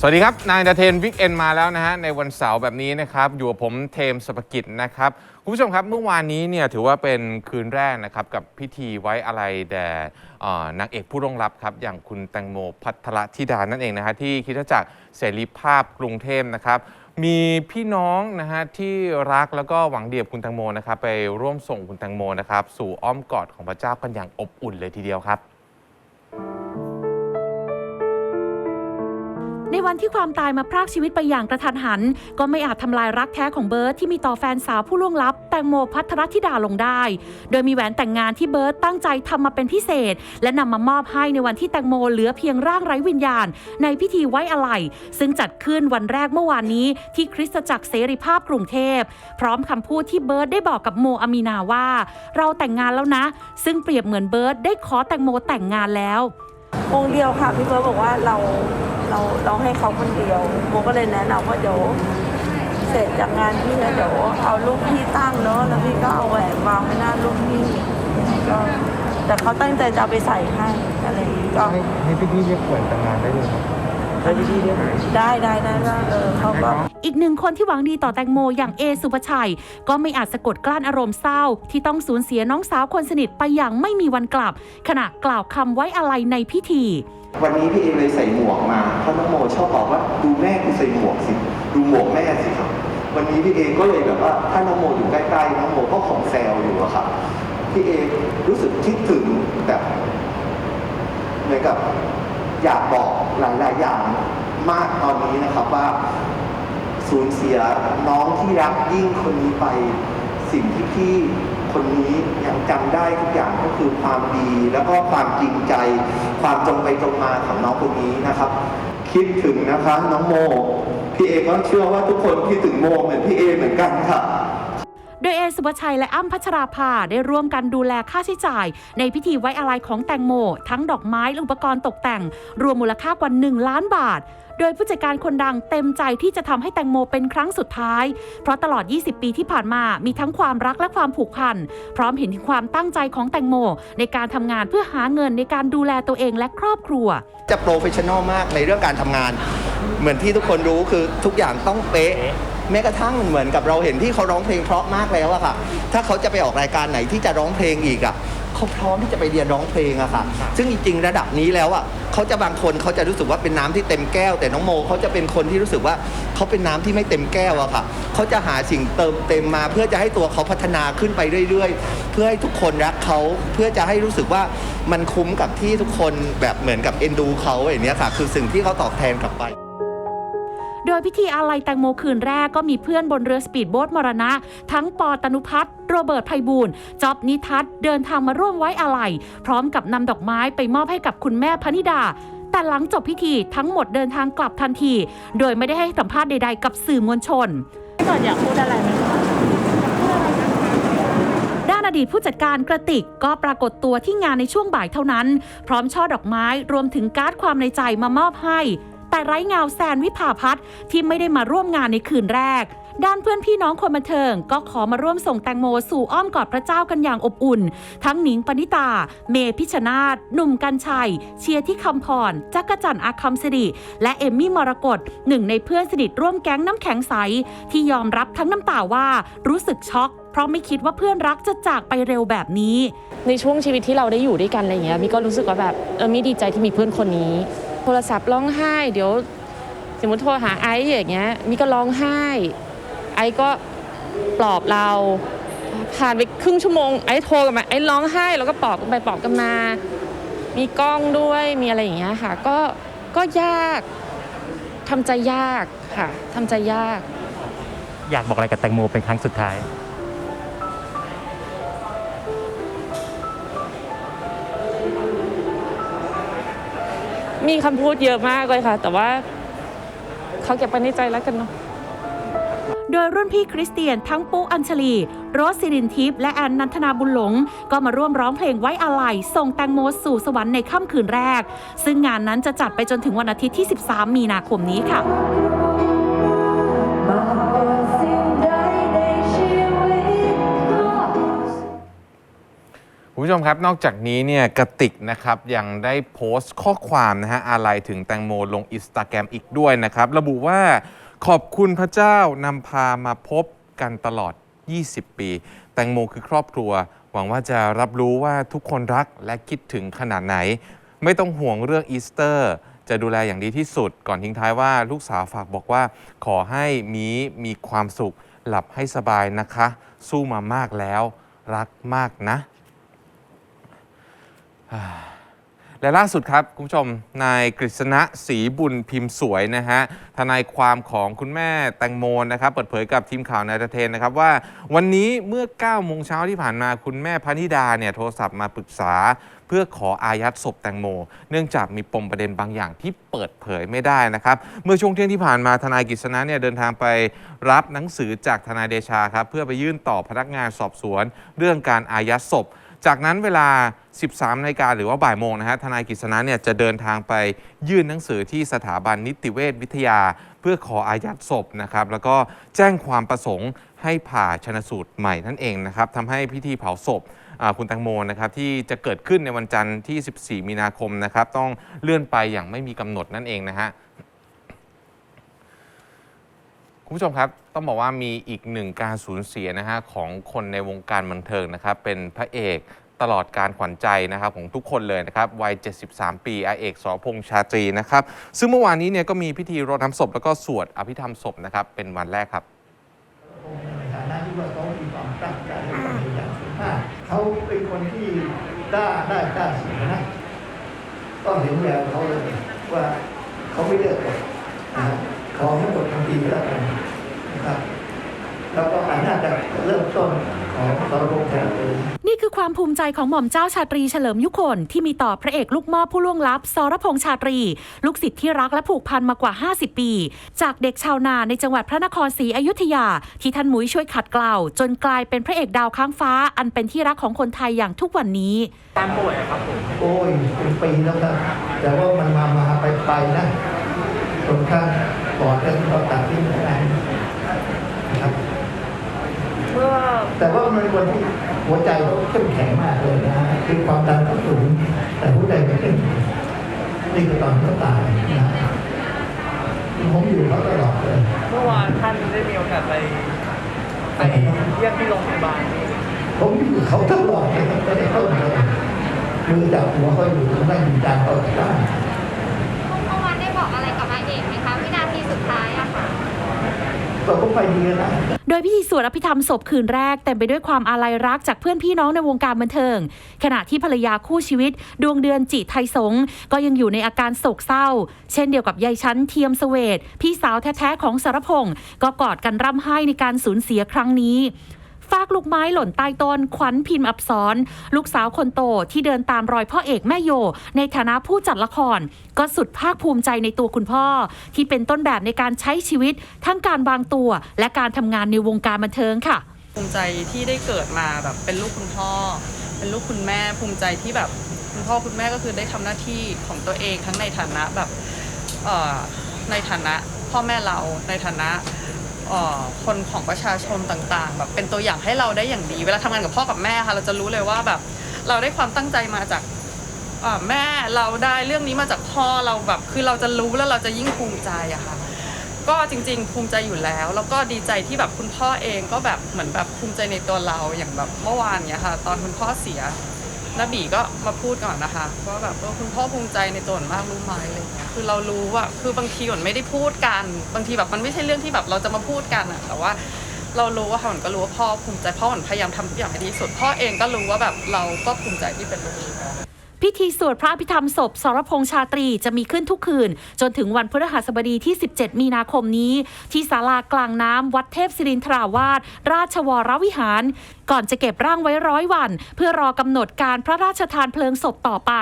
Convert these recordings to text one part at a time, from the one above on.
สวัสดีครับ นายดาเทนวิกเอนมาแล้วนะฮะในวันเสาร์แบบนี้นะครับอยู่กับผมเทมสปกิจนะครับคุณผู้ชมครับเมื่อวานนี้เนี่ยถือว่าเป็นคืนแรกนะครับกับพิธีไว้อะไรแด่นางเอกผู้ร่วงลับครับอย่างคุณแตงโมพัทรธิดานั่นเองนะฮะที่คิดจักรเสรีภาพกรุงเทพนะครับมีพี่น้องนะฮะที่รักแล้วก็หวังเดียบคุณแตงโมนะครับไปร่วมส่งคุณแตงโมนะครับสู่อ้อมกอดของพระเจ้ากันอย่างอบอุ่นเลยทีเดียวครับ ในวันที่ความตายมาพรากชีวิตไปอย่างกระทันหัน ก็ไม่อาจทำลายรักแท้ของเบิร์ตที่มีต่อแฟนสาวผู้ล่วงลับ แตงโมพัทรธิดาลงได้ โดยมีแหวนแต่งงานที่เบิร์ตตั้งใจทำมาเป็นพิเศษ และนำมามอบให้ในวันที่แตงโมเหลือเพียงร่างไร้วิญญาณ ในพิธีไว้อาลัยซึ่งจัดขึ้นวันแรกเมื่อวานนี้ที่คริสตจักรเสรีภาพกรุงเทพ พร้อมคำพูดที่เบิร์ตได้บอกกับโมอามีนาว่า เราแต่งงานแล้วนะ ซึ่งเปรียบเหมือนเบิร์ตได้ขอแตงโมแต่งงานแล้ว องค์เดียวค่ะพี่เบิร์ตบอกว่าเราเราเราให้เขาคนเดียวโมก็เลยแนะนำว่าเดี๋ยวเสร็จจากงานพี่แล้วเดี๋ยวเอาลูกพี่ตั้งเนาะแล้วพี่ก็เอาแหวนวางไว้หน้าลูกพี่ก็แต่เขาตั้งใจจะเอาไปใส่ให้อะไรอย่างงี้ก็ให้ให้พี่พี่เรียกขวัญแต่งงานได้เลยครับ ให้พี่พี่ๆเรียกได้ได้ได้ได้เออเขาก็ อีกหนึ่งคนที่หวังดีต่อแตงโมอย่างเอสุภชัย ก็ไม่อาจสะกดกลั้นอารมณ์เศร้า ที่ต้องสูญเสียน้องสาวคนสนิทไปอย่างไม่มีวันกลับ ขณะกล่าวคำไว้อะไรในพิธี วันนี้พี่เอเลยใส่หมวกมาเพราะน้องโมชอบบอกว่าดูแม่กูใส่หมวกสิ ดูหมวกแม่สิครับ วันนี้พี่เอก็เลยแบบว่าถ้าน้องโมอยู่ใกล้ๆน้องโมก็ของแซวอยู่อะครับพี่เอรู้สึกคิดถึงแบบเหมือนกับ อยากบอกหลาย ๆ อย่างมากตอนนี้นะครับว่าสูญเสียน้องที่รักยิ่งคนนี้ไป สิ่งที่พี่คนนี้ยังจำได้ทุกอย่างก็คือความดี แล้วก็ความจริงใจ ความตรงไปตรงมาของน้องคนนี้นะครับ คิดถึงนะคะน้องโมพี่เอก็เชื่อว่าทุกคนคิดถึงโมเหมือนพี่เอเหมือนกันค่ะ ดยเอสุภชัยและอ้ำพัชราภาได้ร่วมกันดูแลค่าใช้จ่าย ในพิธีไว้อาลัยของแตงโม ทั้งดอกไม้และอุปกรณ์ตกแต่ง รวมมูลค่ากว่า 1 ล้านบาท โดยผู้จัดการคนดังเต็มใจที่จะทำให้แตงโมเป็นครั้งสุดท้าย เพราะตลอด 20 ปีที่ผ่านมามีทั้งความรักและความผูกพัน พร้อมเห็นถึงความตั้งใจของแตงโม ในการทำงานเพื่อหาเงินในการดูแลตัวเองและครอบครัว จะโปรเฟชชั่นอลมากในเรื่องการทำงาน เหมือนที่ทุกคนรู้คือทุกอย่างต้องเป๊ะ แม้กระทั่งเหมือนกับเราเห็นที่เขาร้องเพลงเพราะมากแล้วอะค่ะ ถ้าเขาจะไปออกรายการไหนที่จะร้องเพลงอีกอะเขาพร้อมที่จะไปเรียนร้องเพลงอะค่ะ ซึ่งจริงๆระดับนี้แล้วอะเขาจะบางคนเขาจะรู้สึกว่าเป็นน้ำที่เต็มแก้ว แต่น้องโมเขาจะเป็นคนที่รู้สึกว่าเขาเป็นน้ำที่ไม่เต็มแก้วอะค่ะ เขาจะหาสิ่งเติมเต็มมา เพื่อจะให้ตัวเขาพัฒนาขึ้นไปเรื่อยๆ เพื่อให้ทุกคนรักเขาเพื่อจะให้รู้สึกว่ามันคุ้มกับที่ทุกคนแบบเหมือนกับเอ็นดูเขาอย่างนี้ค่ะ คือสิ่งที่เขาตอบแทนกลับไป ยพิธีอาลัยแตงโมคืนแรกก็มีเพื่อนบนเรือสปีดโบ๊ทมรณะ ทั้งปอตนุพัฒน์โรเบิร์ตไพบูลย์จ๊อบนิทัศน์เดินทางมาร่วมไว้อาลัย พร้อมกับนำดอกไม้ไปมอบให้กับคุณแม่พนิดาแต่หลังจบพิธีทั้งหมดเดินทางกลับทันที โดยไม่ได้ให้สัมภาษณ์ใด ๆ กับสื่อมวลชนก่อนอยากพูดอะไรไหมคะด้านอดีตผู้จัดการกระติกก็ปรากฏตัวที่งานในช่วงบ่ายเท่านั้น พร้อมช่อดอกไม้รวมถึงการ์ดความในใจมามอบให้ แต่ไร้เงาแซนวิภาพัฒน์ที่ไม่ได้มาร่วมงานในคืนแรก ด้านเพื่อนพี่น้องคนบันเทิง ก็ขอมาร่วมส่งแตงโมสู่อ้อมกอดพระเจ้ากันอย่างอบอุ่น ทั้งหนิงปณิตา เมพิชนาธหนุ่มกัญชัย เชียร์ที่คำพร จักรจันทร์อาคัมสิริและเอมมี่มรกตหนึ่งในเพื่อนสนิทร่วมแก๊งน้ำแข็งใส ที่ยอมรับทั้งน้ำตาว่ารู้สึกช็อกเพราะไม่คิดว่าเพื่อนรักจะจากไปเร็วแบบนี้ ในช่วงชีวิตที่เราได้อยู่ด้วยกันอะไรอย่างเงี้ยมีก็รู้สึกว่าแบบเออมีดีใจที่มีเพื่อนคนนี้ โทรศัพท์ร้องไห้ เดี๋ยว สมมติโทรหาไอซ์อย่างเงี้ยมีก็ร้องไห้ ไอซ์ก็ปลอบเราผ่านไปครึ่งชั่วโมงไอซ์โทรกลับมาไอซ์ร้องไห้แล้วก็ปลอบกันไปปลอบกันมา มีกล้องด้วยมีอะไรอย่างเงี้ยค่ะ ก็ก็ยากทำใจยากค่ะทำใจยาก อยากบอกอะไรกับแตงโมเป็นครั้งสุดท้าย มีคำพูดเยอะมากเลยค่ะ แต่ว่าเขาเก็บไปในใจแล้วกันเนาะโดยรุ่นพี่คริสเตียนทั้งปุ๊อัญชลี โรสซิรินทิพย์และแอนนันทนาบุญหลง ก็มาร่วมร้องเพลงไว้อาลัย ส่งแตงโมสู่สวรรค์ในค่ำคืนแรก ซึ่งงานนั้นจะจัดไปจนถึงวันอาทิตย์ที่ 13 มีนาคมนี้ค่ะ ผู้ชมครับ นอกจากนี้เนี่ยกระติกนะครับยังได้โพสต์ข้อความนะฮะอาลัยถึงแตงโมลงอินสตาแกรมอีกด้วยนะครับ ระบุว่าขอบคุณพระเจ้านำพามาพบกันตลอด 20 ปี แตงโมคือครอบครัว หวังว่าจะรับรู้ว่าทุกคนรักและคิดถึงขนาดไหน ไม่ต้องห่วงเรื่องอีสเตอร์ จะดูแลอย่างดีที่สุด ก่อนทิ้งท้ายว่าลูกสาวฝากบอกว่า ขอให้มีมีความสุขหลับให้สบายนะคะ สู้มามากแล้ว รักมากนะ และล่าสุดครับ คุณผู้ชม นายกฤษณะศรีบุญพิมพ์สวยนะฮะทนายความของคุณแม่แตงโมนะครับ เปิดเผยกับทีมข่าวนายเทนนะครับว่าวันนี้เมื่อ9โมงเช้าที่ผ่านมาคุณแม่พนิดาเนี่ยโทรศัพท์มาปรึกษา เพื่อขออายัดศพแตงโม เนื่องจากมีปมประเด็นบางอย่างที่เปิดเผยไม่ได้นะครับ เมื่อช่วงเที่ยงที่ผ่านมาทนายกฤษณะเนี่ยเดินทางไปรับหนังสือจากทนายเดชาครับเพื่อไปยื่นต่อพนักงานสอบสวน เรื่องการอายัดศพ จากนั้นเวลา 13นาฬิกาหรือว่าบ่ายโมงนะฮะทนายกฤษณะเนี่ยจะเดินทางไปยื่นหนังสือที่สถาบันนิติเวชวิทยา เพื่อขออายัดศพนะครับแล้วก็แจ้งความประสงค์ให้ผ่าชนสูตรใหม่นั่นเองนะครับทำให้พิธีเผาศพคุณแตงโมนะครับที่จะเกิดขึ้นในวันจันทร์ที่ 14 มีนาคมนะครับต้องเลื่อนไปอย่างไม่มีกำหนดนั่นเองนะฮะ คุณผู้ชมครับ ต้องบอกว่ามีอีกหนึ่งการสูญเสียนะฮะของคนในวงการบันเทิงนะครับ เป็นพระเอกตลอดการขวัญใจนะครับของทุกคนเลยนะครับวัย 73 ปีอาเอกสรพงษ์ชาตรีนะครับ ซึ่งเมื่อวานนี้เนี่ยก็มีพิธีรดน้ำศพ แล้วก็สวดอภิธรรมศพนะครับ เป็นวันแรกครับในฐานะที่ว่าเขามีความตั้งใจและความพยายามสูงมากเขาเป็นคนที่กล้าได้กล้าเสียนะต้องเห็นแววเขาเลยว่าเขาไม่เลือกหรอกนะ ขอให้หมดทันทีแล้วกันนะครับแล้วก็อันน่าจะเริ่มต้นของสรพงษ์แทนเลยนี่คือความภูมิใจของหม่อมเจ้าชาตรีเฉลิมยุคนที่มีต่อพระเอกลูกหม่อผู้ล่วงลับสรพงษ์ชาตรี ลูกศิษย์ที่รักและผูกพันมากว่า 50 ปี จากเด็กชาวนาในจังหวัดพระนครศรีอยุธยา ที่ท่านหมุยช่วยขัดเกลาจนกลายเป็นพระเอกดาวค้างฟ้า อันเป็นที่รักของคนไทยอย่างทุกวันนี้โอ้ยเป็นปีแล้วครับแต่ว่ามันมามาไปไปนะ ตรงข้างปอดก็เราตัดทิ้งไปนะครับเมื่อแต่ว่ามันเป็นคนที่หัวใจเขาเข้มแข็งมากเลยนะคือความดันเขาสูง แต่หัวใจเขาเข้มแข็งนี่คือตอนเขาตายนะผมอยู่เขาตลอดเลยเมื่อวานท่านได้มีโอกาสไปไปเยี่ยมที่โรงพยาบาลผมอยู่เขาตลอดเลยไม่ได้เข้าเลยมือจับหัวเขาอยู่นั่งอยู่จานเขาที่บ้าน สุดท้ายอะค่ะก็ผมไปดีนะ โดยพิธีสวดอภิธรรมศพคืนแรกเต็มไปด้วยความอาลัยรักจากเพื่อนพี่น้องในวงการบันเทิง ขณะที่ภรรยาคู่ชีวิต ดวงเดือนจิไทยสงฆ์ก็ยังอยู่ในอาการโศกเศร้า เช่นเดียวกับยายชั้นเทียมเสวตพี่สาวแท้ๆของสารพงศ์ก็กอดกันร่ำไห้ในการสูญเสียครั้งนี้ ฟากลูกไม้หล่นใต้ต้น ขวัญพิมพ์อับสรลูกสาวคนโตที่เดินตามรอยพ่อเอกแม่โย ในฐานะผู้จัดละคร ก็สุดภาคภูมิใจในตัวคุณพ่อ ที่เป็นต้นแบบในการใช้ชีวิต ทั้งการวางตัว และการทำงานในวงการบันเทิงค่ะ ภูมิใจที่ได้เกิดมาแบบเป็นลูกคุณพ่อ เป็นลูกคุณแม่ภูมิใจที่แบบคุณพ่อคุณแม่ก็คือได้ทำหน้าที่ของตัวเองทั้งในฐานะแบบในฐานะพ่อแม่เราในฐานะ คนของประชาชนต่างๆ แบบเป็นตัวอย่างให้เราได้อย่างดี เวลาทำงานกับพ่อกับแม่ค่ะ เราจะรู้เลยว่าแบบ เราได้ความตั้งใจมาจากแม่เราได้เรื่องนี้มาจากพ่อเราแบบ คือเราจะรู้แล้วเราจะยิ่งภูมิใจอะค่ะ ก็จริง ๆ ภูมิใจอยู่แล้ว แล้วก็ดีใจที่แบบคุณพ่อเองก็แบบเหมือนแบบภูมิใจในตัวเราอย่างแบบเมื่อวานเนี้ยค่ะ ตอนคุณพ่อเสีย นบีก็มาพูดก่อนนะคะว่าแบบว่าคุณพ่อภูมิใจในตัวหนมากรู้ไหมอะไรเงี้ยคือเรารู้ว่าคือบางทีหนไม่ได้พูดกัน บางทีแบบมันไม่ใช่เรื่องที่แบบเราจะมาพูดกันอะแต่ว่าเรารู้ว่าหนก็รู้ว่าพ่อภูมิใจพ่อหนพยายามทำทุกอย่างให้ดีที่สุดพ่อเองก็รู้ว่าแบบเราก็ภูมิใจที่เป็นลูก พิธีสวดพระอภิธรรมศพสรพงษ์ชาตรีจะมีขึ้นทุกคืน จนถึงวันพฤหัสบดีที่ 17 มีนาคมนี้ ที่ศาลากลางน้ำวัดเทพศิรินทราวาสราชวรวิหาร ก่อนจะเก็บร่างไว้ร้อยวัน เพื่อรอกำหนดการพระราชทานเพลิงศพต่อไป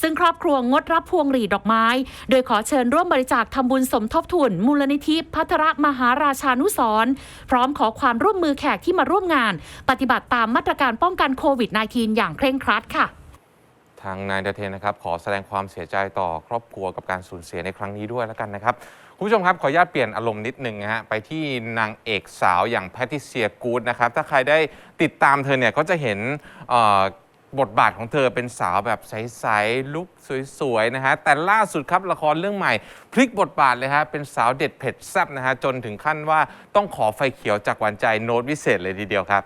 ซึ่งครอบครัวงดรับพวงหรีดดอกไม้ โดยขอเชิญร่วมบริจาคทำบุญสมทบทุน มูลนิธิพัทรมหาราชานุสรณ์พร้อมขอความร่วมมือแขกที่มาร่วมงาน ปฏิบัติตามมาตรการป้องกันโควิด -19 อย่างเคร่งครัดค่ะ ทางนายเดเทนนะครับขอแสดงความเสียใจต่อครอบครัวกับการสูญเสียในครั้งนี้ด้วยแล้วกันนะครับคุณผู้ชมครับขออนุญาตเปลี่ยนอารมณ์นิดนึงนะฮะไปที่นางเอกสาวอย่างแพทิเซียกูดนะครับถ้าใครได้ติดตามเธอเนี่ยก็จะเห็นบทบาทของเธอเป็นสาวแบบใสๆลุคสวยๆนะฮะแต่ล่าสุดครับละครเรื่องใหม่ พลิกบทบาทเลยฮะเป็นสาวเด็ดเผ็ดแซ่บนะฮะจนถึงขั้นว่าต้องขอไฟเขียวจากหวานใจโน้ตวิเศษเลยทีเดียวครับ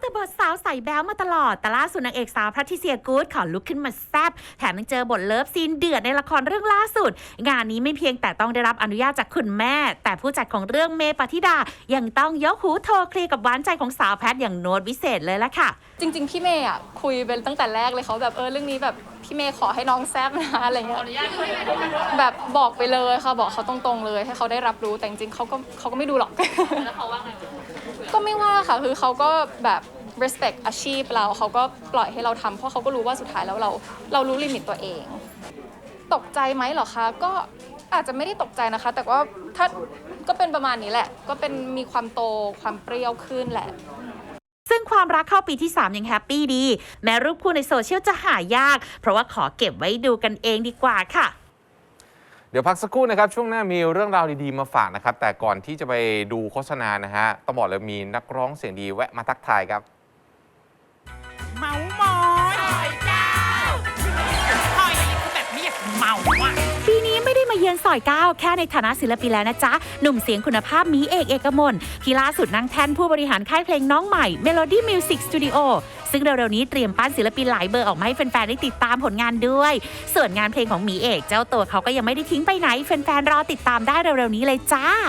แต่บทสาวใส่แบ้วมาตลอด แต่ล่าสุดนางเอกสาวแพทริเซียกูดขอลุกขึ้นมาแซบแถมยังเจอบทเลิฟซีนเดือดในละครเรื่องล่าสุด งานนี้ไม่เพียงแต่ต้องได้รับอนุญาตจากคุณแม่ แต่ผู้จัดของเรื่องเมย์ปฏิดา ยังต้องยกหูโทรเคลียร์กับหวานใจของสาวแพทอย่างโน้ตวิเศษเลยละค่ะ จริง ๆ พี่เมย์อะคุยเป็นตั้งแต่แรกเลยเขาแบบเออเรื่องนี้แบบพี่เมย์ขอให้น้องแซบนะอะไรเงี้ยแบบบอกไปเลยค่ะบอกเขาตรงๆเลย ให้เขาได้รับรู้แต่จริงๆเขาก็เขาก็ไม่ดูหรอกแล้วเขาว่าไง ก็ไม่ว่าค่ะคือเขาก็แบบ respect อาชีพเราเขาก็ปล่อยให้เราทำเพราะเขาก็รู้ว่าสุดท้ายแล้วเรา เรารู้ลิมิตตัวเอง ตกใจไหมเหรอคะก็อาจจะไม่ได้ตกใจนะคะ แต่ว่าถ้าก็เป็นประมาณนี้แหละ ก็เป็นมีความโตความเปรี้ยวขึ้นแหละ ซึ่งความรักเข้าปีที่ 3 ยังแฮปปี้ดี แม้รูปคู่ในโซเชียลจะหายาก เพราะว่าขอเก็บไว้ดูกันเองดีกว่าค่ะ เดี๋ยวพักสักครู่นะครับ ช่วงหน้ามีเรื่องราวดีๆมาฝากนะครับ แต่ก่อนที่จะไปดูโฆษณานะฮะต้องบอกเลยมีนักร้องเสียงดีแวะมาทักทายครับ เมามอยหอยเจ้าหอยอะไรคือแบบไม่อยากเมาอะ ปีนี้ไม่ได้มาเยือนซอยเก้าแค่ในฐานะศิลปินแล้วนะจ๊ะ หนุ่มเสียงคุณภาพมีเอกเอกมลที่ล่าสุดนั่งแท่นผู้บริหารค่ายเพลงน้องใหม่ Melody Music Studio ซึ่งเร็วๆนี้เตรียมปั้นศิลปินหลายเบอร์ออกมาให้แฟนๆได้ติดตามผลงานด้วย ส่วนงานเพลงของหมีเอก เจ้าตัวเขาก็ยังไม่ได้ทิ้งไปไหนแฟนๆรอติดตามได้เร็วๆนี้เลยจ้า